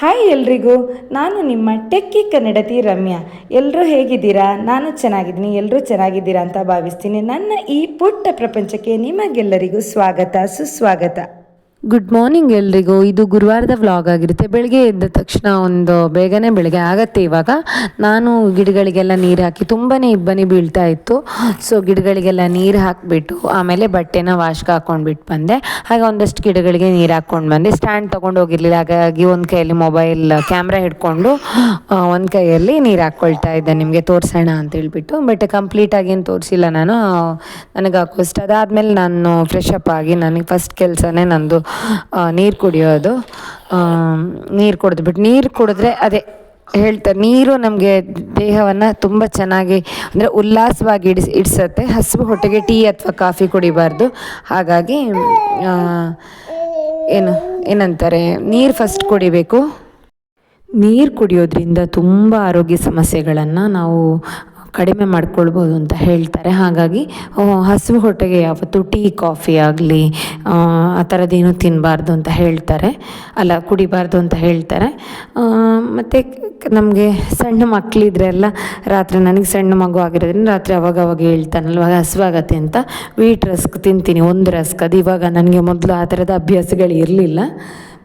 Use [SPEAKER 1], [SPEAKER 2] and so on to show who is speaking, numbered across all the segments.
[SPEAKER 1] Hi ಎಲ್ರಿಗೂ, ನಾನು ನಿಮ್ಮ ಟೆಕ್ಕಿ ಕನ್ನಡತಿ ರಮ್ಯಾ. ಎಲ್ಲರೂ ಹೇಗಿದ್ದೀರಾ? ನಾನು ಚೆನ್ನಾಗಿದ್ದೀನಿ ಎಲ್ಲರೂ ಚೆನ್ನಾಗಿದ್ದೀರಾ ಅಂತ ಭಾವಿಸ್ತೀನಿ. ನನ್ನ ಈ ಪುಟ್ಟ ಪ್ರಪಂಚಕ್ಕೆ ನಿಮಗೆಲ್ಲರಿಗೂ ಸ್ವಾಗತ, ಸುಸ್ವಾಗತ.
[SPEAKER 2] ಗುಡ್ ಮಾರ್ನಿಂಗ್ ಎಲ್ರಿಗೂ. ಇದು ಗುರುವಾರದ ವ್ಲಾಗ್ ಆಗಿರುತ್ತೆ. ಬೆಳಗ್ಗೆ ಎದ್ದ ತಕ್ಷಣ ಒಂದು ಬೇಗನೆ ಬೆಳಗ್ಗೆ ಆಗತ್ತೆ ಇವಾಗ. ನಾನು ಗಿಡಗಳಿಗೆಲ್ಲ ನೀರು ಹಾಕಿ ತುಂಬಾ ಇಬ್ಬನಿ ಬೀಳ್ತಾ ಇತ್ತು. ಸೊ ಗಿಡಗಳಿಗೆಲ್ಲ ನೀರು ಹಾಕಿಬಿಟ್ಟು ಆಮೇಲೆ ಬಟ್ಟೆನ ವಾಶ್ಗೆ ಹಾಕ್ಕೊಂಡ್ಬಿಟ್ಟು ಬಂದೆ. ಹಾಗೆ ಒಂದಷ್ಟು ಗಿಡಗಳಿಗೆ ನೀರು ಹಾಕ್ಕೊಂಡು ಬಂದೆ. ಸ್ಟ್ಯಾಂಡ್ ತೊಗೊಂಡು ಹೋಗಿರಲಿಲ್ಲ. ಹಾಗಾಗಿ ಒಂದು ಕೈಯಲ್ಲಿ ಮೊಬೈಲ್ ಕ್ಯಾಮ್ರಾ ಹಿಡ್ಕೊಂಡು ಒಂದು ಕೈಯಲ್ಲಿ ನೀರು ಹಾಕ್ಕೊಳ್ತಾ ಇದ್ದೆ. ನಿಮಗೆ ತೋರಿಸೋಣ ಅಂತ ಹೇಳ್ಬಿಟ್ಟು. ಬಟ್ ಕಂಪ್ಲೀಟಾಗಿ ಏನು ತೋರಿಸಿಲ್ಲ ನಾನು. ನನಗೆ ಹಾಕೋಷ್ಟು ಅದಾದಮೇಲೆ ನಾನು ಫ್ರೆಶ್ ಅಪ್ ಆಗಿ ನನಗೆ ಫಸ್ಟ್ ಕೆಲಸನೇ ನಂದು ನೀರು ಕುಡಿಯೋದು. ನೀರು ಕುಡಿದ್ಬಿಟ್ಟು ನೀರು ಕುಡಿದ್ರೆ ಅದೇ ಹೇಳ್ತಾರೆ ನೀರು ನಮಗೆ ದೇಹವನ್ನು ತುಂಬ ಚೆನ್ನಾಗಿ ಅಂದರೆ ಉಲ್ಲಾಸವಾಗಿ ಇಡಿಸ್, ಇಡಿಸತ್ತೆ. ಹಸಿವು ಹೊಟ್ಟೆಗೆ ಟೀ ಅಥವಾ ಕಾಫಿ ಕುಡಿಬಾರ್ದು. ಹಾಗಾಗಿ ಏನು, ಏನಂತಾರೆ, ನೀರು ಫಸ್ಟ್ ಕುಡಿಬೇಕು. ನೀರು ಕುಡಿಯೋದ್ರಿಂದ ತುಂಬ ಆರೋಗ್ಯ ಸಮಸ್ಯೆಗಳನ್ನು ನಾವು ಕಡಿಮೆ ಮಾಡ್ಕೊಳ್ಬೋದು ಅಂತ ಹೇಳ್ತಾರೆ. ಹಾಗಾಗಿ ಹಸಿವು ಹೊಟ್ಟೆಗೆ ಯಾವತ್ತು ಟೀ ಕಾಫಿ ಆಗಲಿ, ಆ ಥರದ್ದೇನು ತಿನ್ನಬಾರ್ದು ಅಂತ ಹೇಳ್ತಾರೆ. ಅಲ್ಲ, ಕುಡಿಬಾರ್ದು ಅಂತ ಹೇಳ್ತಾರೆ. ಮತ್ತು ನಮಗೆ ಸಣ್ಣ ಮಕ್ಕಳಿದ್ರೆ ಎಲ್ಲ ರಾತ್ರಿ ನನಗೆ ಸಣ್ಣ ಮಗು ಆಗಿರೋದ್ರಿಂದ ರಾತ್ರಿ ಅವಾಗ ಅವಾಗ ಹೇಳ್ತಾನಲ್ವ ಹಸಿವಾಗತ್ತೆ ಅಂತ. ವೀಟ್ ರಸ್ಕ್ ತಿಂತೀನಿ, ಒಂದು ರಸ್ಕ್. ಅದು ಇವಾಗ ನನಗೆ ಮೊದಲು ಆ ಥರದ ಅಭ್ಯಾಸಗಳು ಇರಲಿಲ್ಲ.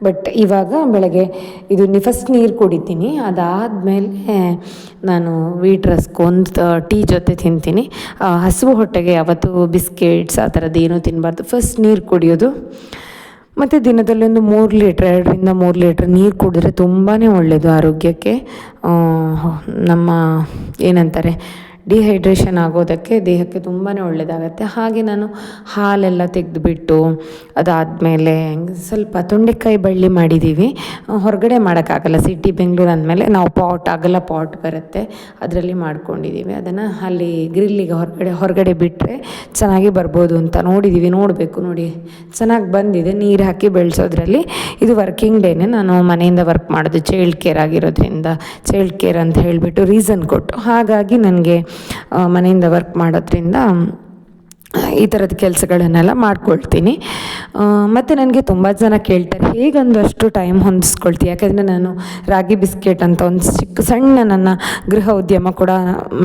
[SPEAKER 2] ಬಟ್ ಇವಾಗ ಬೆಳಗ್ಗೆ ಇದು ಫಸ್ಟ್ ನೀರು ಕುಡಿತೀನಿ. ಅದಾದಮೇಲೆ ನಾನು ವೀಟ್ ರಸ್ಕ್ ಒಂದು ಟೀ ಜೊತೆ ತಿಂತೀನಿ. ಹಸುವು ಹಸಿವು ಹೊಟ್ಟೆಗೆ ಯಾವತ್ತೂ ಬಿಸ್ಕೆಟ್ಸ್ ಆ ಥರದ್ದು ಏನೂ ತಿನ್ನಬಾರ್ದು ಫಸ್ಟ್ ನೀರು ಕುಡಿಯೋದು. ಮತ್ತು ದಿನದಲ್ಲಿ ಒಂದು ಮೂರು ಲೀಟ್ರ್, ಎರಡರಿಂದ ಮೂರು ಲೀಟ್ರ್ ನೀರು ಕುಡಿದ್ರೆ ತುಂಬಾ ಒಳ್ಳೆಯದು ಆರೋಗ್ಯಕ್ಕೆ. ನಮ್ಮ ಏನಂತಾರೆ ಡಿಹೈಡ್ರೇಷನ್ ಆಗೋದಕ್ಕೆ ದೇಹಕ್ಕೆ ತುಂಬಾ ಒಳ್ಳೆಯದಾಗತ್ತೆ ಹಾಗೆ ನಾನು ಹಾಲೆಲ್ಲ ತೆಗೆದುಬಿಟ್ಟು ಅದಾದಮೇಲೆ ಸ್ವಲ್ಪ ತೊಂಡೆಕಾಯಿ ಬಳ್ಳಿ ಮಾಡಿದ್ದೀವಿ ಹೊರಗಡೆ ಮಾಡೋಕ್ಕಾಗಲ್ಲ. ಸಿಟಿ ಬೆಂಗಳೂರು ಅಂದಮೇಲೆ ನಾವು ಪಾಟ್, ಅಗಲ ಪಾಟ್ ಬರುತ್ತೆ. ಅದರಲ್ಲಿ ಮಾಡ್ಕೊಂಡಿದ್ದೀವಿ ಅದನ್ನು ಅಲ್ಲಿ ಗ್ರಿಲ್ಲಿಗೆ ಹೊರಗಡೆ ಹೊರಗಡೆ ಬಿಟ್ಟರೆ ಚೆನ್ನಾಗಿ ಬರ್ಬೋದು ಅಂತ ನೋಡಿದ್ದೀವಿ ನೋಡಬೇಕು ನೋಡಿ. ಚೆನ್ನಾಗಿ ಬಂದಿದೆ. ನೀರು ಹಾಕಿ ಬೆಳೆಸೋದ್ರಲ್ಲಿ ಇದು ವರ್ಕಿಂಗ್ ಡೇನೆ ನಾನು ಮನೆಯಿಂದ ವರ್ಕ್ ಮಾಡೋದು ಚೈಲ್ಡ್ ಕೇರ್ ಆಗಿರೋದ್ರಿಂದ. ಚೈಲ್ಡ್ ಕೇರ್ ಅಂತ ಹೇಳಿಬಿಟ್ಟು ರೀಸನ್ ಕೊಟ್ಟು. ಹಾಗಾಗಿ ನನಗೆ ಮನೆಯಿಂದ ವರ್ಕ್ ಮಾಡೋದ್ರಿಂದ ಈ ಥರದ ಕೆಲಸಗಳನ್ನೆಲ್ಲ ಮಾಡ್ಕೊಳ್ತೀನಿ. ಮತ್ತು ನನಗೆ ತುಂಬ ಜನ ಕೇಳ್ತಾರೆ ಹೇಗೊಂದಷ್ಟು ಟೈಮ್ ಹೊಂದಿಸ್ಕೊಳ್ತೀವಿ ಯಾಕಂದರೆ ನಾನು ರಾಗಿ ಬಿಸ್ಕೆಟ್ ಅಂತ ಒಂದು ಚಿಕ್ಕ ಸಣ್ಣ ನನ್ನ ಗೃಹ ಉದ್ಯಮ ಕೂಡ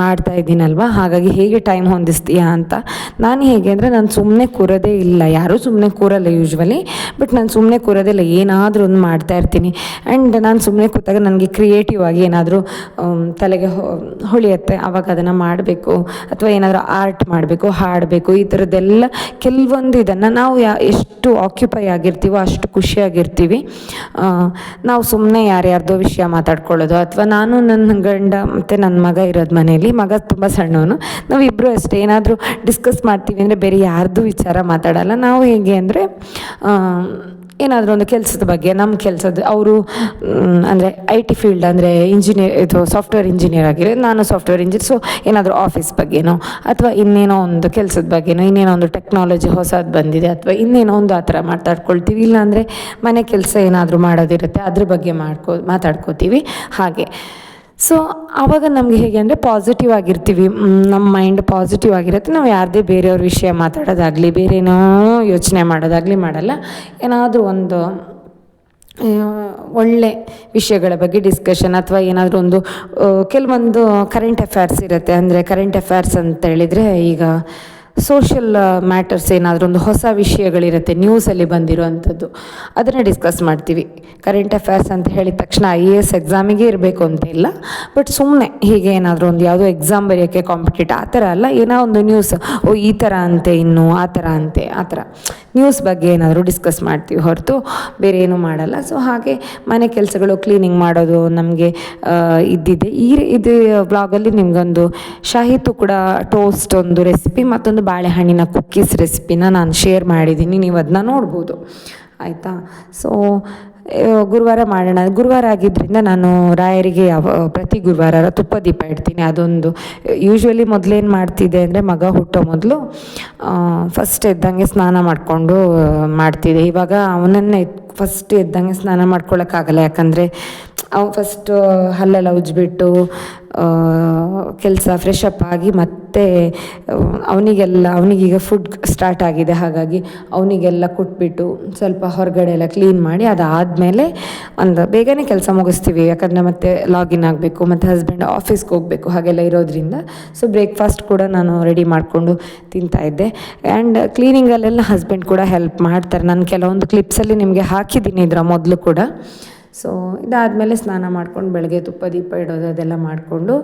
[SPEAKER 2] ಮಾಡ್ತಾ ಇದ್ದೀನಲ್ವ? ಹಾಗಾಗಿ ಹೇಗೆ ಟೈಮ್ ಹೊಂದಿಸ್ತೀಯಾ ಅಂತ. ನಾನು ಹೇಗೆ ಅಂದರೆ, ನಾನು ಸುಮ್ಮನೆ ಕೂರೋದೇ ಇಲ್ಲ. ಯಾರೂ ಸುಮ್ಮನೆ ಕೂರಲ್ಲ ಯೂಶ್ವಲಿ ಬಟ್ ನಾನು ಸುಮ್ಮನೆ ಕೂರೋದೇ ಇಲ್ಲ ಏನಾದರೂ ಒಂದು ಮಾಡ್ತಾ ಇರ್ತೀನಿ. ಆ್ಯಂಡ್ ನಾನು ಸುಮ್ಮನೆ ಕೂತಾಗ ನನಗೆ ಕ್ರಿಯೇಟಿವ್ ಆಗಿ ಏನಾದರೂ ತಲೆಗೆ ಹೊಳೆಯುತ್ತೆ. ಆವಾಗ ಅದನ್ನು ಮಾಡಬೇಕು, ಅಥವಾ ಏನಾದರೂ ಆರ್ಟ್ ಮಾಡಬೇಕು, ಹಾಡಬೇಕು ಈ ಥರದ್ದೆಲ್ಲ ಕೆಲವೊಂದು ಇದನ್ನು ನಾವು ಯಾ ಎಷ್ಟು ಆಕ್ಯುಪೈ ಆಗಿರ್ತೀವೋ ಅಷ್ಟು ಖುಷಿಯಾಗಿರ್ತೀವಿ. ನಾವು ಸುಮ್ಮನೆ ಯಾರ್ಯಾರ್ದೋ ವಿಷಯ ಮಾತಾಡ್ಕೊಳ್ಳೋದು ಅಥವಾ ನಾನು ನನ್ನ ಗಂಡ ಮತ್ತು ನನ್ನ ಮಗ ಇರೋದು ಮನೆಯಲ್ಲಿ, ಮಗ ತುಂಬ ಸಣ್ಣವನು ನಾವಿಬ್ಬರು ಅಷ್ಟೇ, ಏನಾದರೂ ಡಿಸ್ಕಸ್ ಮಾಡ್ತೀವಿ ಅಂದರೆ ಬೇರೆ ಯಾರ್ದು ವಿಚಾರ ಮಾತಾಡಲ್ಲ, ನಾವು ಹೇಗೆ ಅಂದರೆ ಏನಾದರೂ ಒಂದು ಕೆಲಸದ ಬಗ್ಗೆ ನಮ್ಮ ಕೆಲಸದ ಅವರು ಅಂದರೆ ಐ ಟಿ ಫೀಲ್ಡ್ ಅಂದರೆ ಇಂಜಿನಿಯರ್ ಇದು ಸಾಫ್ಟ್ವೇರ್ ಇಂಜಿನಿಯರ್ ಆಗಿರೋದು, ನಾನು ಸಾಫ್ಟ್ವೇರ್ ಇಂಜಿನಿಯರ್ ಸೊ ಏನಾದರೂ ಆಫೀಸ್ ಬಗ್ಗೆನೋ ಅಥವಾ ಇನ್ನೇನೋ ಒಂದು ಕೆಲಸದ ಬಗ್ಗೆನೋ ಇನ್ನೇನೋ ಒಂದು ಟೆಕ್ನಾಲಜಿ ಹೊಸದು ಬಂದಿದೆ ಅಥವಾ ಇನ್ನೇನೋ ಒಂದು ಆ ಥರ ಮಾತಾಡ್ಕೊಳ್ತೀವಿ ಇಲ್ಲಾಂದರೆ ಮನೆ ಕೆಲಸ ಏನಾದರೂ ಮಾಡೋದಿರುತ್ತೆ, ಅದ್ರ ಬಗ್ಗೆ ಮಾಡ್ಕೋ, ಮಾತಾಡ್ಕೋತೀವಿ. ಹಾಗೆ. ಸೊ ಆವಾಗ ನಮಗೆ ಹೇಗೆ ಅಂದರೆ ಪಾಸಿಟಿವ್ ಆಗಿರ್ತೀವಿ. ನಮ್ಮ ಮೈಂಡ್ ಪಾಸಿಟಿವ್ ಆಗಿರುತ್ತೆ. ನಾವು ಯಾರದೇ ಬೇರೆಯವ್ರ ವಿಷಯ ಮಾತಾಡೋದಾಗಲಿ, ಬೇರೇನೋ ಯೋಚನೆ ಮಾಡೋದಾಗಲಿ ಮಾಡಲ್ಲ. ಏನಾದರೂ ಒಂದು ಒಳ್ಳೆ ವಿಷಯಗಳ ಬಗ್ಗೆ ಡಿಸ್ಕಷನ್ ಅಥವಾ ಏನಾದರೂ ಒಂದು ಕೆಲವೊಂದು ಕರೆಂಟ್ ಅಫೇರ್ಸ್ ಇರುತ್ತೆ. ಅಂದರೆ ಕರೆಂಟ್ ಅಫೇರ್ಸ್ ಅಂತ ಹೇಳಿದರೆ ಈಗ ಸೋಷಿಯಲ್ ಮ್ಯಾಟರ್ಸ್ ಏನಾದರೂ ಒಂದು ಹೊಸ ವಿಷಯಗಳಿರುತ್ತೆ ನ್ಯೂಸಲ್ಲಿ ಬಂದಿರುವಂಥದ್ದು, ಅದನ್ನು ಡಿಸ್ಕಸ್ ಮಾಡ್ತೀವಿ. ಕರೆಂಟ್ ಅಫೇರ್ಸ್ ಅಂತ ಹೇಳಿದ ತಕ್ಷಣ ಐ ಎ ಎಸ್ ಎಕ್ಸಾಮಿಗೆ ಇರಬೇಕು ಅಂತ ಇಲ್ಲ. ಬಟ್ ಸುಮ್ಮನೆ ಹೀಗೆ ಏನಾದರೂ ಒಂದು ಯಾವುದೋ ಎಕ್ಸಾಮ್ ಬರೆಯೋಕ್ಕೆ ಕಾಂಪಿಟೇಟ್ ಆ ಥರ ಅಲ್ಲ, ಏನೋ ಒಂದು ನ್ಯೂಸ್ ಓ, ಈ ಥರ ಅಂತೆ, ಇನ್ನು ಆ ಥರ ಅಂತೆ, ಆ ಥರ. ನ್ಯೂಸ್ ಬಗ್ಗೆ ಏನಾದರೂ ಡಿಸ್ಕಸ್ ಮಾಡ್ತೀವಿ ಹೊರತು, ಬೇರೆ ಏನೂ ಮಾಡಲ್ಲ. ಸೊ ಹಾಗೆ ಮನೆ ಕೆಲಸಗಳು ಕ್ಲೀನಿಂಗ್ ಮಾಡೋದು, ನಮಗೆ ಇದ್ದಿದೆ. ಈ ಇದು ಬ್ಲಾಗಲ್ಲಿ ನಿಮಗೊಂದು ಶಾಹಿತು ತುಕುಡ ಟೋಸ್ಟ್ ಒಂದು ರೆಸಿಪಿ ಮತ್ತೊಂದು ಬಾಳೆಹಣ್ಣಿನ ಕುಕ್ಕೀಸ್ ರೆಸಿಪಿನ ನಾನು ಶೇರ್ ಮಾಡಿದ್ದೀನಿ, ನೀವು ಅದನ್ನ ನೋಡ್ಬೋದು. ಆಯಿತಾ? ಸೊ ಗುರುವಾರ ಮಾಡೋಣ. ಗುರುವಾರ ಆಗಿದ್ದರಿಂದ ನಾನು ರಾಯರಿಗೆ ಯಾವ, ಪ್ರತಿ ಗುರುವಾರ ತುಪ್ಪ ದೀಪ ಇಡ್ತೀನಿ. ಅದೊಂದು ಯೂಶ್ವಲಿ ಮೊದಲೇನು ಮಾಡ್ತಿದ್ದೆ ಅಂದರೆ ಮಗ ಹುಟ್ಟೋ ಮೊದಲು ಫಸ್ಟ್ ಎದ್ದಂಗೆ ಸ್ನಾನ ಮಾಡಿಕೊಂಡು ಮಾಡ್ತಿದ್ದೆ. ಇವಾಗ ಅವನನ್ನೇ ಫಸ್ಟ್ ಎದ್ದಂಗೆ ಸ್ನಾನ ಮಾಡ್ಕೊಳ್ಳೋಕ್ಕಾಗಲ್ಲ ಯಾಕಂದರೆ ಅವು ಫಸ್ಟು ಹಲ್ಲೆಲ್ಲ ಉಜ್ಜಿಬಿಟ್ಟು ಕೆಲಸ ಫ್ರೆಶ್ ಅಪ್ ಆಗಿ ಮತ್ತೆ, ಅವನಿಗೆಲ್ಲ, ಅವನಿಗೀಗ ಫುಡ್ ಸ್ಟಾರ್ಟ್ ಆಗಿದೆ. ಹಾಗಾಗಿ ಅವನಿಗೆಲ್ಲ ಕೊಟ್ಬಿಟ್ಟು ಸ್ವಲ್ಪ ಹೊರಗಡೆ ಎಲ್ಲ ಕ್ಲೀನ್ ಮಾಡಿ ಅದಾದಮೇಲೆ ಒಂದು ಬೇಗನೆ ಕೆಲಸ ಮುಗಿಸ್ತೀವಿ. ಯಾಕಂದರೆ ಮತ್ತೆ ಲಾಗಿನ್ ಆಗಬೇಕು, ಮತ್ತು ಹಸ್ಬೆಂಡ್ ಆಫೀಸ್ಗೆ ಹೋಗಬೇಕು, ಹಾಗೆಲ್ಲ ಇರೋದ್ರಿಂದ. ಸೊ ಬ್ರೇಕ್ಫಾಸ್ಟ್ ಕೂಡ ನಾನು ರೆಡಿ ಮಾಡಿಕೊಂಡು ತಿಂತಾ ಇದ್ದೆ. ಆ್ಯಂಡ್ ಕ್ಲೀನಿಂಗಲ್ಲೆಲ್ಲ ಹಸ್ಬೆಂಡ್ ಕೂಡ ಹೆಲ್ಪ್ ಮಾಡ್ತಾರೆ. ನಾನು ಕೆಲವೊಂದು ಕ್ಲಿಪ್ಸಲ್ಲಿ ನಿಮಗೆ ಹಾಕಿದ್ದೀನಿ ಇದರ ಮೊದಲು ಕೂಡ. ಸೊ ಇದಾದಮೇಲೆ ಸ್ನಾನ ಮಾಡ್ಕೊಂಡು ಬೆಳಗ್ಗೆ ತುಪ್ಪ, ದೀಪ ಇಡೋದು, ಅದೆಲ್ಲ ಮಾಡಿಕೊಂಡು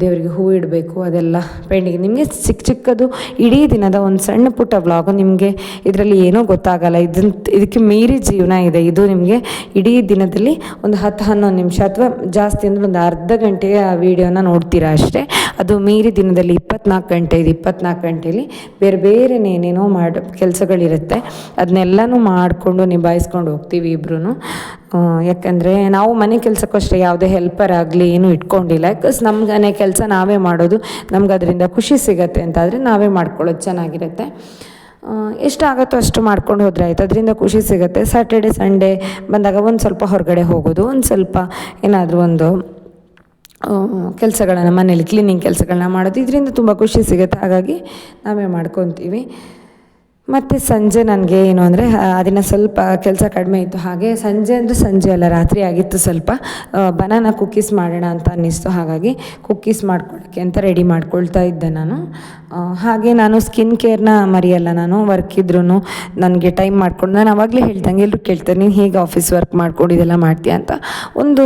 [SPEAKER 2] ದೇವರಿಗೆ ಹೂ ಇಡಬೇಕು, ಅದೆಲ್ಲ ಪೆಂಡಿಂಗ್. ನಿಮಗೆ ಚಿಕ್ಕ ಚಿಕ್ಕದು ಇಡೀ ದಿನದ ಒಂದು ಸಣ್ಣ ಪುಟ್ಟ ವ್ಲಾಗು ನಿಮಗೆ ಇದರಲ್ಲಿ ಏನೂ ಗೊತ್ತಾಗಲ್ಲ. ಇದನ್ನ ಇದಕ್ಕೆ ಮೀರಿ ಜೀವನ ಇದೆ. ಇದು ನಿಮಗೆ ಇಡೀ ದಿನದಲ್ಲಿ ಒಂದು ಹತ್ತು, ಹನ್ನೊಂದು ನಿಮಿಷ ಅಥವಾ ಜಾಸ್ತಿ ಅಂದರೆ ಒಂದು ಅರ್ಧ ಗಂಟೆಗೆ ಆ ವಿಡಿಯೋನ ನೋಡ್ತೀರಾ ಅಷ್ಟೇ. ಅದು ಮೀರಿ ದಿನದಲ್ಲಿ ಇಪ್ಪತ್ನಾಲ್ಕು ಗಂಟೆ, ಇದೆ ಇಪ್ಪತ್ನಾಲ್ಕು ಗಂಟೆಯಲ್ಲಿ ಬೇರೆ ಬೇರೆ ಏನೇನೋ ಮಾಡಿ, ಕೆಲಸಗಳಿರುತ್ತೆ. ಅದನ್ನೆಲ್ಲನೂ ಮಾಡಿಕೊಂಡು ನಿಭಾಯಿಸ್ಕೊಂಡು ಹೋಗ್ತೀವಿ ಇಬ್ರು ಯಾಕಂದರೆ ನಾವು ಮನೆ ಕೆಲಸಕ್ಕೂ ಅಷ್ಟೇ ಯಾವುದೇ ಹೆಲ್ಪರ್ ಆಗಲಿ ಏನೂ ಇಟ್ಕೊಂಡಿಲ್ಲ. ಬಿಕಾಸ್ ನಮ್ಮ ಮನೆ ಕೆಲಸ ನಾವೇ ಮಾಡೋದು, ನಮ್ಗೆ ಅದರಿಂದ ಖುಷಿ ಸಿಗತ್ತೆ ಅಂತಾದರೆ ನಾವೇ ಮಾಡ್ಕೊಳ್ಳೋದು ಚೆನ್ನಾಗಿರುತ್ತೆ. ಎಷ್ಟು ಎಷ್ಟಾಗುತ್ತೋ ಅಷ್ಟು ಮಾಡ್ಕೊಂಡು ಹೋದರೆ ಆಯ್ತು, ಅದರಿಂದ ಖುಷಿ ಸಿಗುತ್ತೆ. ಸ್ಯಾಟರ್ಡೆ ಸಂಡೇ ಬಂದಾಗ ಒಂದು ಸ್ವಲ್ಪ ಹೊರಗಡೆ ಹೋಗೋದು, ಒಂದು ಸ್ವಲ್ಪ ಏನಾದರೂ ಒಂದು ಕೆಲಸಗಳನ್ನು ಮನೇಲಿ ಕ್ಲೀನಿಂಗ್ ಕೆಲಸಗಳನ್ನ ಮಾಡೋದು, ಇದರಿಂದ ತುಂಬ ಖುಷಿ ಸಿಗುತ್ತೆ. ಹಾಗಾಗಿ ನಾವೇ ಮಾಡ್ಕೊತೀವಿ. ಮತ್ತು ಸಂಜೆ ನನಗೆ ಏನು ಅಂದರೆ ಅದನ್ನ ಸ್ವಲ್ಪ ಕೆಲಸ ಕಡಿಮೆ ಇತ್ತು ಹಾಗೆ ಸಂಜೆ ಅಂದರೆ ಸಂಜೆ ಅಲ್ಲ, ರಾತ್ರಿ ಆಗಿತ್ತು ಸ್ವಲ್ಪ. ಬನಾನ ಕುಕ್ಕೀಸ್ ಮಾಡೋಣ ಅಂತ ಅನ್ನಿಸ್ತು, ಹಾಗಾಗಿ ಕುಕ್ಕೀಸ್ ಮಾಡ್ಕೊಳ್ಳೋಕ್ಕೆ ಅಂತ ರೆಡಿ ಮಾಡ್ಕೊಳ್ತಾ ಇದ್ದೆ ನಾನು. ಹಾಗೆ ನಾನು ಸ್ಕಿನ್ ಕೇರ್ನ ಮರೆಯಲ್ಲ, ನಾನು ವರ್ಕ್ ಇದ್ರೂ ನನಗೆ ಟೈಮ್ ಮಾಡ್ಕೊಂಡು, ನಾನು ಅವಾಗಲೇ ಹೇಳ್ದಂಗೆ ಎಲ್ಲರೂ ಕೇಳ್ತಾರೆ, ನೀನು ಹೇಗೆ ಆಫೀಸ್ ವರ್ಕ್ ಮಾಡ್ಕೊಂಡು ಇದೆಲ್ಲ ಮಾಡ್ತೀಯ ಅಂತ. ಒಂದು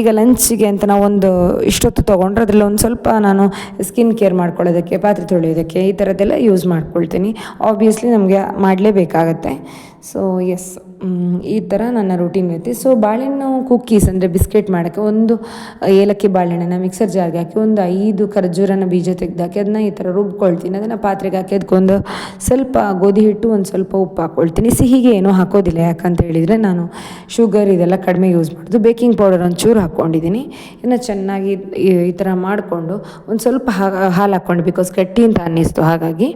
[SPEAKER 2] ಈಗ ಲಂಚಿಗೆ ಅಂತ ನಾವು ಒಂದು ಇಷ್ಟೊತ್ತು ತೊಗೊಂಡ್ರೆ ಅದರಲ್ಲಿ ಒಂದು ಸ್ವಲ್ಪ ನಾನು ಸ್ಕಿನ್ ಕೇರ್ ಮಾಡ್ಕೊಳ್ಳೋದಕ್ಕೆ, ಪಾತ್ರೆ ತೊಳೆಯೋದಕ್ಕೆ ಈ ಥರದ್ದೆಲ್ಲ ಯೂಸ್ ಮಾಡ್ಕೊಳ್ತೀನಿ. ಆಬ್ವಿಯಸ್ಲಿ ನಮಗೆ ಮಾಡಲೇಬೇಕಾಗತ್ತೆ. ಸೊ ಎಸ್ ಈ ಥರ ನನ್ನ ರೂಟೀನ್ ಇರುತ್ತೆ. ಸೊ ಬಾಳೆಹಣ್ಣು ಕುಕ್ಕೀಸ್ ಅಂದರೆ ಬಿಸ್ಕೆಟ್ ಮಾಡೋಕ್ಕೆ ಒಂದು ಏಲಕ್ಕಿ ಬಾಳೆಹಣ್ಣನ್ನ ಮಿಕ್ಸರ್ ಜಾರ್ಗೆ ಹಾಕಿ ಒಂದು ಐದು ಖರ್ಜೂರನ ಬೀಜ ತೆಗೆದಾಕಿ ಅದನ್ನ ಈ ಥರ ರುಬ್ಕೊಳ್ತೀನಿ. ಅದನ್ನು ಪಾತ್ರೆಗೆ ಹಾಕಿ ಅದಕ್ಕೊಂದು ಸ್ವಲ್ಪ ಗೋಧಿ ಹಿಟ್ಟು, ಒಂದು ಸ್ವಲ್ಪ ಉಪ್ಪು ಹಾಕ್ಕೊಳ್ತೀನಿ ಸಿಹಿಗೆ ಏನೂ ಹಾಕೋದಿಲ್ಲ. ಯಾಕಂತ ಹೇಳಿದರೆ ನಾನು ಶುಗರ್ ಇದೆಲ್ಲ ಕಡಿಮೆ ಯೂಸ್ ಮಾಡೋದು. ಬೇಕಿಂಗ್ ಪೌಡರ್ ಒಂಚೂರು ಹಾಕ್ಕೊಂಡಿದ್ದೀನಿ. ಇನ್ನು ಚೆನ್ನಾಗಿ ಈ ಥರ ಮಾಡಿಕೊಂಡು ಒಂದು ಸ್ವಲ್ಪ ಹಾಲು ಹಾಕ್ಕೊಂಡು ಬಿಕಾಸ್ ಗಟ್ಟಿ ಅಂತ ಅನ್ನಿಸ್ತು. ಹಾಗಾಗಿ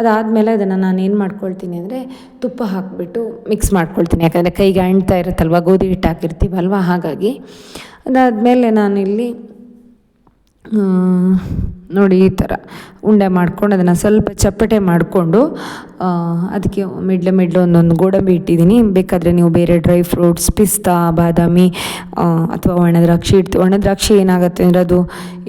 [SPEAKER 2] ಅದಾದಮೇಲೆ ಅದನ್ನು ನಾನು ಏನು ಮಾಡ್ಕೊಳ್ತೀನಿ ಅಂದರೆ ತುಪ್ಪ ಹಾಕಿಬಿಟ್ಟು ಮಿಕ್ಸ್ ಮಾಡ್ಕೊಳ್ತೀನಿ. ಯಾಕಂದರೆ ಕೈಗೆ ಅಂಟ್ತಾ ಇರುತ್ತಲ್ವ ಗೋಧಿ ಹಿಟ್ಟು ಹಾಕಿರ್ತೀವಲ್ವ? ಹಾಗಾಗಿ ಅದಾದಮೇಲೆ ನಾನಿಲ್ಲಿ ನೋಡಿ ಈ ಥರ ಉಂಡೆ ಮಾಡ್ಕೊಂಡು ಅದನ್ನು ಸ್ವಲ್ಪ ಚಪ್ಪಟೆ ಮಾಡಿಕೊಂಡು ಅದಕ್ಕೆ ಮಿಡ್ಲೆ ಮಿಡ್ಲು ಒಂದೊಂದು ಗೋಡಂಬಿ ಇಟ್ಟಿದ್ದೀನಿ. ಬೇಕಾದರೆ ನೀವು ಬೇರೆ ಡ್ರೈ ಫ್ರೂಟ್ಸ್, ಪಿಸ್ತಾ, ಬಾದಾಮಿ ಅಥವಾ ಒಣದ್ರಾಕ್ಷಿ ಇಡ್ತೀವಿ. ಒಣ ದ್ರಾಕ್ಷಿ ಏನಾಗುತ್ತೆ ಅಂದರೆ ಅದು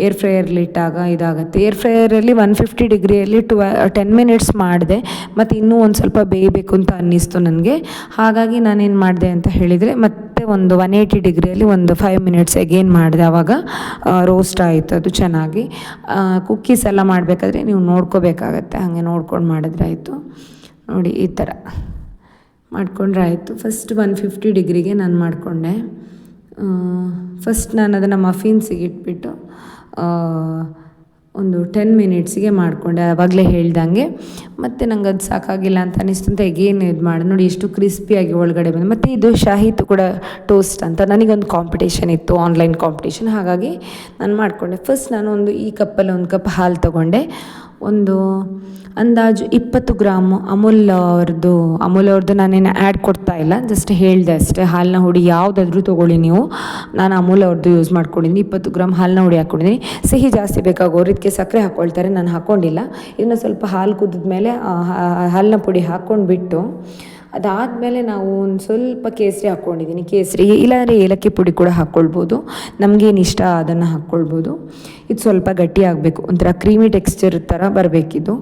[SPEAKER 2] ಏರ್ ಫ್ರೈಯರ್ಲಿ ಇಟ್ಟಾಗ ಇದಾಗುತ್ತೆ. ಏರ್ ಫ್ರೈಯರಲ್ಲಿ ಒನ್ ಫಿಫ್ಟಿ ಡಿಗ್ರಿಯಲ್ಲಿ ಟ್ವ ಟೆನ್ ಮಿನಿಟ್ಸ್ ಮಾಡಿದೆ. ಮತ್ತು ಇನ್ನೂ ಒಂದು ಸ್ವಲ್ಪ ಬೇಯಬೇಕು ಅಂತ ಅನ್ನಿಸ್ತು ನನಗೆ. ಹಾಗಾಗಿ ನಾನೇನು ಮಾಡಿದೆ ಅಂತ ಹೇಳಿದರೆ ಮತ್ತೆ ಒಂದು ಒನ್ ಏಯ್ಟಿ ಡಿಗ್ರಿಯಲ್ಲಿ ಒಂದು ಫೈವ್ ಮಿನಿಟ್ಸ್ ಎಗೇನ್ ಮಾಡಿದೆ. ಆವಾಗ ರೋಸ್ಟ್ ಆಯಿತು ಅದು ಚೆನ್ನಾಗಿ. ಕುಕ್ಕೀಸ್ ಎಲ್ಲ ಮಾಡಬೇಕಾದ್ರೆ ನೀವು ನೋಡ್ಕೋಬೇಕಾಗತ್ತೆ. ಹಾಗೆ ನೋಡ್ಕೊಂಡು ಮಾಡಿದ್ರೆ ಆಯಿತು. ನೋಡಿ, ಈ ಥರ ಮಾಡಿಕೊಂಡ್ರೆ ಆಯಿತು. ಫಸ್ಟ್ ಒನ್ ಫಿಫ್ಟಿ ಡಿಗ್ರಿಗೆ ನಾನು ಮಾಡಿಕೊಂಡೆ. ಫಸ್ಟ್ ನಾನು ಅದನ್ನು ಮಫಿನ್ಸಿಗೆ ಇಟ್ಬಿಟ್ಟು ಒಂದು ಟೆನ್ ಮಿನಿಟ್ಸಿಗೆ ಮಾಡಿಕೊಂಡೆ ಆವಾಗಲೇ ಹೇಳ್ದಂಗೆ. ಮತ್ತು ನಂಗೆ ಅದು ಸಾಕಾಗಿಲ್ಲ ಅಂತ ಅನ್ನಿಸ್ತು ಅಂತ ಏನು ಇದು ಮಾಡಿ, ನೋಡಿ ಎಷ್ಟು ಕ್ರಿಸ್ಪಿಯಾಗಿ ಒಳಗಡೆ ಬಂದು. ಮತ್ತು ಇದು ಶಾಹಿತ್ ಕೂಡ ಟೋಸ್ಟ್ ಅಂತ, ನನಗೊಂದು ಕಾಂಪಿಟೇಷನ್ ಇತ್ತು ಆನ್ಲೈನ್ ಕಾಂಪಿಟೇಷನ್ ಹಾಗಾಗಿ ನಾನು ಮಾಡಿಕೊಂಡೆ. ಫಸ್ಟ್ ನಾನು ಒಂದು ಈ ಕಪ್ಪಲ್ಲಿ ಒಂದು ಕಪ್ ಹಾಲು ತೊಗೊಂಡೆ. ಒಂದು ಅಂದಾಜು ಇಪ್ಪತ್ತು ಗ್ರಾಮು. ಅಮೂಲ್ ಅವ್ರದ್ದು ಅಮೂಲ್ ಅವ್ರದ್ದು ನಾನೇನು ಆ್ಯಡ್ ಕೊಡ್ತಾ ಇಲ್ಲ ಜಸ್ಟ್ ಹೇಳಿದೆ ಅಷ್ಟೇ. ಹಾಲಿನ ಹುಡಿ ಯಾವುದಾದ್ರೂ ತೊಗೊಳ್ಳಿ ನೀವು. ನಾನು ಅಮೂಲ್ ಅವ್ರದ್ದು ಯೂಸ್ ಮಾಡ್ಕೊಂಡಿದ್ದೀನಿ. ಇಪ್ಪತ್ತು ಗ್ರಾಮ್ ಹಾಲಿನ ಹುಡಿ ಹಾಕ್ಕೊಂಡಿದ್ದೀನಿ. ಸಿಹಿ ಜಾಸ್ತಿ ಬೇಕಾಗೋರು ಇದಕ್ಕೆ ಸಕ್ಕರೆ ಹಾಕ್ಕೊಳ್ತಾರೆ ನಾನು ಹಾಕ್ಕೊಂಡಿಲ್ಲ ಇನ್ನು ಸ್ವಲ್ಪ ಹಾಲು ಕುದ್ದ ಮೇಲೆ ಹಾಲಿನ ಪುಡಿ ಹಾಕ್ಕೊಂಡ್ಬಿಟ್ಟು ಅದಾದಮೇಲೆ ನಾವು ಒಂದು ಸ್ವಲ್ಪ ಕೇಸರಿ ಹಾಕ್ಕೊಂಡಿದ್ದೀನಿ ಕೇಸರಿ ಇಲ್ಲಾಂದರೆ ಏಲಕ್ಕಿ ಪುಡಿ ಕೂಡ ಹಾಕ್ಕೊಳ್ಬೋದು ನಮಗೇನು ಇಷ್ಟ ಅದನ್ನು ಹಾಕ್ಕೊಳ್ಬೋದು ಇದು ಸ್ವಲ್ಪ ಗಟ್ಟಿ ಆಗಬೇಕು. ಒಂಥರ ಕ್ರೀಮಿ ಟೆಕ್ಸ್ಚರ್ ಥರ ಬರಬೇಕಿದು.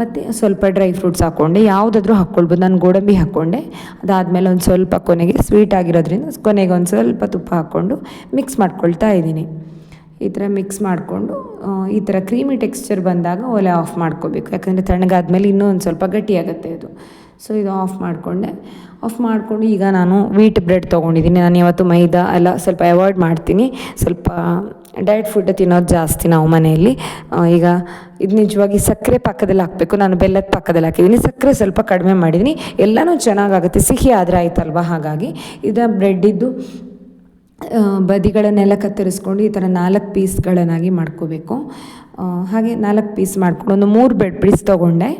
[SPEAKER 2] ಮತ್ತು ಸ್ವಲ್ಪ ಡ್ರೈ ಫ್ರೂಟ್ಸ್ ಹಾಕ್ಕೊಂಡೆ ಯಾವುದಾದ್ರೂ ಹಾಕ್ಕೊಳ್ಬೋದು ನಾನು ಗೋಡಂಬಿ ಹಾಕ್ಕೊಂಡೆ ಅದಾದಮೇಲೆ ಒಂದು ಸ್ವಲ್ಪ ಕೊನೆಗೆ ಸ್ವೀಟ್ ಆಗಿರೋದ್ರಿಂದ ಕೊನೆಗೆ ಒಂದು ಸ್ವಲ್ಪ ತುಪ್ಪ ಹಾಕ್ಕೊಂಡು ಮಿಕ್ಸ್ ಮಾಡ್ಕೊಳ್ತಾ ಇದ್ದೀನಿ. ಈ ಥರ ಮಿಕ್ಸ್ ಮಾಡಿಕೊಂಡು ಈ ಥರ ಕ್ರೀಮಿ ಟೆಕ್ಸ್ಚರ್ ಬಂದಾಗ ಒಲೆ ಆಫ್ ಮಾಡ್ಕೋಬೇಕು. ಯಾಕಂದರೆ ತಣ್ಣಗಾದ್ಮೇಲೆ ಇನ್ನೂ ಒಂದು ಸ್ವಲ್ಪ ಗಟ್ಟಿಯಾಗುತ್ತೆ ಇದು ಸೊ ಇದು ಆಫ್ ಮಾಡಿಕೊಂಡೆ. ಆಫ್ ಮಾಡಿಕೊಂಡು ಈಗ ನಾನು ವೀಟ್ ಬ್ರೆಡ್ ತೊಗೊಂಡಿದ್ದೀನಿ. ನಾನು ಯಾವತ್ತು ಮೈದಾ ಎಲ್ಲ ಸ್ವಲ್ಪ ಅವಾಯ್ಡ್ ಮಾಡ್ತೀನಿ. ಸ್ವಲ್ಪ ಡಯಟ್ ಫುಡ್ ತಿನ್ನೋದು ಜಾಸ್ತಿ ನಾವು ಮನೆಯಲ್ಲಿ. ಈಗ ಇದು ನಿಜವಾಗಿ ಸಕ್ಕರೆ ಪಕ್ಕದಲ್ಲಿ ಹಾಕಬೇಕು. ನಾನು ಬೆಲ್ಲದ ಪಕ್ಕದಲ್ಲಿ ಹಾಕಿದ್ದೀನಿ. ಸಕ್ಕರೆ ಸ್ವಲ್ಪ ಕಡಿಮೆ ಮಾಡಿದ್ದೀನಿ. ಎಲ್ಲನೂ ಚೆನ್ನಾಗಾಗುತ್ತೆ. ಸಿಹಿ ಆದರೆ ಆಯ್ತಲ್ವ? ಹಾಗಾಗಿ ಇದು ಬ್ರೆಡ್ಡಿದ್ದು ಬದಿಗಳನ್ನೆಲ್ಲ ಕತ್ತರಿಸ್ಕೊಂಡು ಈ ಥರ ನಾಲ್ಕು ಪೀಸ್ಗಳನ್ನಾಗಿ ಮಾಡ್ಕೋಬೇಕು.
[SPEAKER 1] ಹಾಗೆ ನಾಲ್ಕು ಪೀಸ್ ಮಾಡಿಕೊಂಡು ಒಂದು ಮೂರು ಬ್ರೆಡ್ ಪೀಸ್ ತೊಗೊಂಡೆ.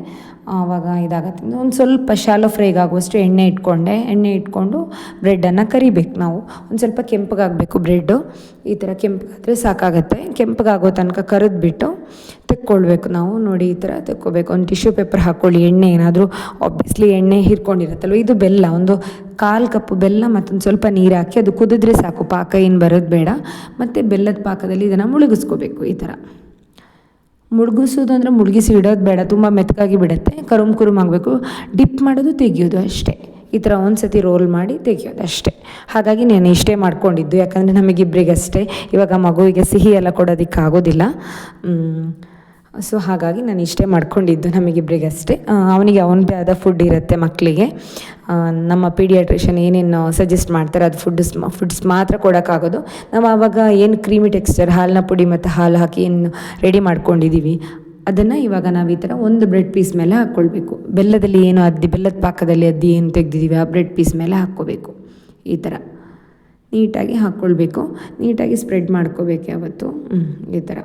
[SPEAKER 1] ಆವಾಗ ಇದಾಗತ್ತೆ. ಒಂದು ಸ್ವಲ್ಪ ಶಾಲೋ ಫ್ರೈಗೆ ಆಗುವಷ್ಟು ಎಣ್ಣೆ ಇಟ್ಕೊಂಡೆ. ಎಣ್ಣೆ ಇಟ್ಕೊಂಡು ಬ್ರೆಡ್ಡನ್ನು ಕರಿಬೇಕು ನಾವು. ಒಂದು ಸ್ವಲ್ಪ ಕೆಂಪಗಾಗಬೇಕು ಬ್ರೆಡ್ಡು ಈ ಥರ ಕೆಂಪಗಾದರೆ ಸಾಕಾಗತ್ತೆ. ಕೆಂಪಗಾಗೋ ತನಕ ಕರಿದ್ಬಿಟ್ಟು ತೆಕ್ಕೊಳ್ಬೇಕು ನಾವು. ನೋಡಿ, ಈ ಥರ ತೆಕ್ಕೋಬೇಕು. ಒಂದು ಟಿಶ್ಯೂ ಪೇಪರ್ ಹಾಕ್ಕೊಳ್ಳಿ ಎಣ್ಣೆ ಏನಾದರೂ ಆಬ್ವಿಯಸ್ಲಿ ಎಣ್ಣೆ ಹೀರ್ಕೊಂಡಿರುತ್ತಲ್ವ? ಇದು ಬೆಲ್ಲ. ಒಂದು ಕಾಲು ಕಪ್ಪು ಬೆಲ್ಲ ಮತ್ತೊಂದು ಸ್ವಲ್ಪ ನೀರು ಹಾಕಿ ಅದು ಕುದಿದ್ರೆ ಸಾಕು. ಪಾಕ ಏನು ಬರೋದು ಬೇಡ. ಮತ್ತು ಬೆಲ್ಲದ ಪಾಕದಲ್ಲಿ ಇದನ್ನು ಮುಳುಗಿಸ್ಕೋಬೇಕು ಈ ಥರ ಮುಳುಗಿಸೋದು ಅಂದರೆ ಮುಳುಗಿಸಿ ಇಡೋದು ಬೇಡ, ತುಂಬ ಮೆತ್ತಗಾಗಿ ಬಿಡುತ್ತೆ. ಕರುಮ್ ಕುರುಮ್ ಆಗಬೇಕು. ಡಿಪ್ ಮಾಡೋದು ತೆಗಿಯೋದು ಅಷ್ಟೇ. ಈ ಥರ ಒಂದು ಸತಿ ರೋಲ್ ಮಾಡಿ ತೆಗಿಯೋದು ಅಷ್ಟೇ. ಹಾಗಾಗಿ ನಾನು ಇಷ್ಟೇ ಮಾಡ್ಕೊಂಡಿದ್ದು. ಯಾಕಂದರೆ ನಮಗಿಬ್ಬರಿಗಷ್ಟೇ ಇವಾಗ ಮಗುವಿಗೆ ಸಿಹಿ ಎಲ್ಲ ಕೊಡೋದಕ್ಕೆ ಆಗೋದಿಲ್ಲ ಸೊ ಹಾಗಾಗಿ ನಾನು ಇಷ್ಟೇ ಮಾಡ್ಕೊಂಡಿದ್ದು ನಮಗಿಬ್ಬರಿಗಷ್ಟೇ ಅವನಿಗೆ ಅವನದೇ ಆದ ಫುಡ್ ಇರುತ್ತೆ ಮಕ್ಕಳಿಗೆ ನಮ್ಮ ಪೀಡಿಯಾಟ್ರಿಷನ್ ಏನೇನು ಸಜೆಸ್ಟ್ ಮಾಡ್ತಾರೆ, ಅದು ಫುಡ್ಸ್ ಫುಡ್ಸ್ ಮಾತ್ರ ಕೊಡೋಕ್ಕಾಗೋದು. ನಾವು ಆವಾಗ ಏನು ಕ್ರೀಮಿ ಟೆಕ್ಸ್ಚರ್ ಹಾಲಿನ ಪುಡಿ ಮತ್ತು ಹಾಲು ಹಾಕಿ ಏನು ರೆಡಿ ಮಾಡ್ಕೊಂಡಿದ್ದೀವಿ. ಅದನ್ನು ಇವಾಗ ನಾವು ಈ ಥರ ಒಂದು ಬ್ರೆಡ್ ಪೀಸ್ ಮೇಲೆ ಹಾಕ್ಕೊಳ್ಬೇಕು. ಬೆಲ್ಲದಲ್ಲಿ ಏನು ಅದ್ದಿ, ಬೆಲ್ಲದ ಪಾಕದಲ್ಲಿ ಅದ್ದಿ ಏನು ತೆಗೆದಿದ್ದೀವಿ, ಆ ಬ್ರೆಡ್ ಪೀಸ್ ಮೇಲೆ ಹಾಕ್ಕೋಬೇಕು. ಈ ಥರ ನೀಟಾಗಿ ಹಾಕ್ಕೊಳ್ಬೇಕು. ನೀಟಾಗಿ ಸ್ಪ್ರೆಡ್ ಮಾಡ್ಕೋಬೇಕು ಯಾವತ್ತು. ಈ ಥರ.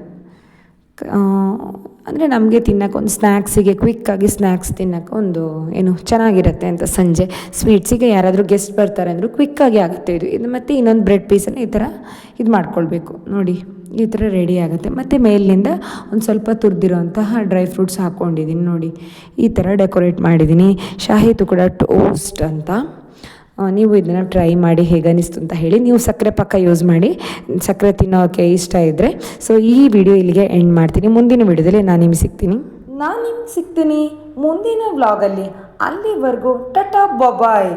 [SPEAKER 1] ಅಂದರೆ ನಮಗೆ ತಿನ್ನೋಕೆ ಒಂದು ಸ್ನ್ಯಾಕ್ಸಿಗೆ ಕ್ವಿಕ್ಕಾಗಿ ಸ್ನ್ಯಾಕ್ಸ್ ತಿನ್ನೋಕೆ ಒಂದು ಏನು ಚೆನ್ನಾಗಿರುತ್ತೆ ಅಂತ ಸಂಜೆ. ಸ್ವೀಟ್ಸಿಗೆ ಯಾರಾದರೂ ಗೆಸ್ಟ್ ಬರ್ತಾರೆ ಅಂದರೂ ಕ್ವಿಕ್ಕಾಗಿ ಆಗುತ್ತೆ ಇದು. ಇದು ಮತ್ತು ಇನ್ನೊಂದು ಬ್ರೆಡ್ ಪೀಸನ್ನು ಈ ಥರ ಇದು ಮಾಡ್ಕೊಳ್ಬೇಕು. ನೋಡಿ, ಈ ಥರ ರೆಡಿ ಆಗುತ್ತೆ. ಮತ್ತು ಮೇಲಿನಿಂದ ಒಂದು ಸ್ವಲ್ಪ ತುರಿದಿರೋಂತಹ ಡ್ರೈ ಫ್ರೂಟ್ಸ್ ಹಾಕ್ಕೊಂಡಿದ್ದೀನಿ ನೋಡಿ. ಈ ಥರ ಡೆಕೋರೇಟ್ ಮಾಡಿದ್ದೀನಿ ಶಾಹಿ ತುಕಡ ಟೋಸ್ಟ್ ಅಂತ. ನೀವು ಇದನ್ನು ಟ್ರೈ ಮಾಡಿ ಹೇಗೆ ಅನಿಸ್ತು ಅಂತ ಹೇಳಿ ನೀವು ಸಕ್ಕರೆ ಪಕ್ಕ ಯೂಸ್ ಮಾಡಿ, ಸಕ್ಕರೆ ತಿನ್ನೋಕ್ಕೆ ಇಷ್ಟ ಇದ್ದರೆ ಸೊ ಈ ವಿಡಿಯೋ ಇಲ್ಲಿಗೆ ಎಂಡ್ ಮಾಡ್ತೀನಿ. ಮುಂದಿನ ವಿಡಿಯೋದಲ್ಲಿ ನಾನು ನಿಮಗೆ ಸಿಗ್ತೀನಿ.
[SPEAKER 2] ನಾನು ನಿಮ್ಗೆ ಸಿಗ್ತೀನಿ ಮುಂದಿನ ವ್ಲಾಗಲ್ಲಿ ಅಲ್ಲಿವರೆಗೂ ಟಟಾ ಬಬಾಯ್